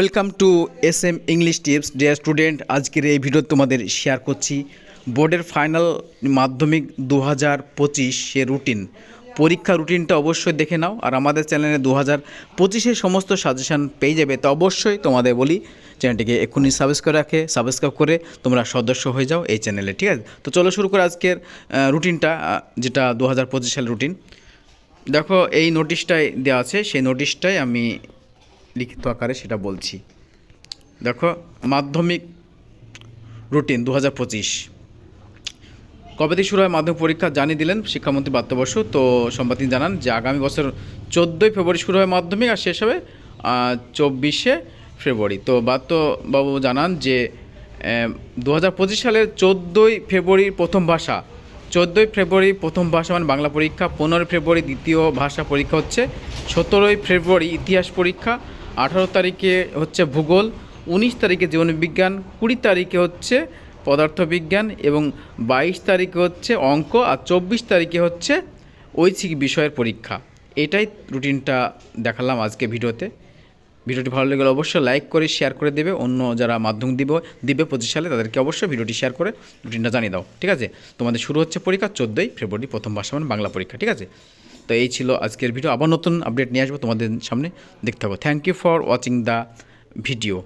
Welcome to S M English tips dear student আজকের এই video তোমাদের শেয়ার করছি। বোর্ডের ফাইনাল মাধ্যমিক দু হাজার পঁচিশের রুটিন পরীক্ষা রুটিনটা অবশ্যই দেখে নাও। আর আমাদের চ্যানেলে দু হাজার পঁচিশের সমস্ত সাজেশান পেয়ে যাবে। তো অবশ্যই তোমাদের বলি চ্যানেলটিকে এক্ষুনি সাবস্ক্রাইব রাখে। সাবস্ক্রাইব করে তোমরা সদস্য হয়ে যাও এই চ্যানেলে ঠিক আছে? তো চলো শুরু করে আজকের রুটিনটা যেটা দু হাজার পঁচিশ সালের রুটিন দেখো, এই নোটিশটাই দেওয়া আছে। সেই নোটিশটাই আমি লিখিত আকারে সেটা বলছি। দেখো, মাধ্যমিক রুটিন দু হাজার পঁচিশ। কবে থেকে শুরু হয় মাধ্যমিক পরীক্ষা জানিয়ে দিলেন শিক্ষামন্ত্রী বাত্য বসু তো সম্পাদ তিনি জানান যে আগামী বছর চোদ্দোই ফেব্রুয়ারি শুরু হয় মাধ্যমিক আর শেষ হবে চব্বিশে ফেব্রুয়ারি। তো বাত্যবাবু জানান যে দু হাজার পঁচিশ সালের চোদ্দোই ফেব্রুয়ারির প্রথম ভাষা। চোদ্দোই ফেব্রুয়ারি প্রথম ভাষা মানে বাংলা পরীক্ষা, পনেরোই ফেব্রুয়ারি দ্বিতীয় ভাষা পরীক্ষা হচ্ছে, সতেরোই ফেব্রুয়ারি ইতিহাস পরীক্ষা আঠারো তারিখে হচ্ছে ভূগোল, উনিশ তারিখে জীবনবিজ্ঞান, কুড়ি তারিখে হচ্ছে পদার্থবিজ্ঞান এবং বাইশ তারিখে হচ্ছে অঙ্ক আর চব্বিশ তারিখে হচ্ছে ঐচ্ছিক বিষয়ের পরীক্ষা। এটাই রুটিনটা দেখালাম আজকে ভিডিওতে। ভিডিওটি ভালো লেগে অবশ্যই লাইক করে, শেয়ার করে দেবে। অন্য যারা মাধ্যম দিব, দিবে পঁচিশ সালে তাদেরকে অবশ্যই ভিডিওটি শেয়ার করে রুটিনটা জানিয়ে দাও। ঠিক আছে? তোমাদের শুরু হচ্ছে পরীক্ষা চোদ্দোই ফেব্রুয়ারি, প্রথম ভাষা মানে বাংলা পরীক্ষা। ঠিক আছে? তো এই ছিল আজকের ভিডিও। আবার নতুন আপডেট নিয়ে আসব তোমাদের সামনে। দেখতে হবে thank you for watching the video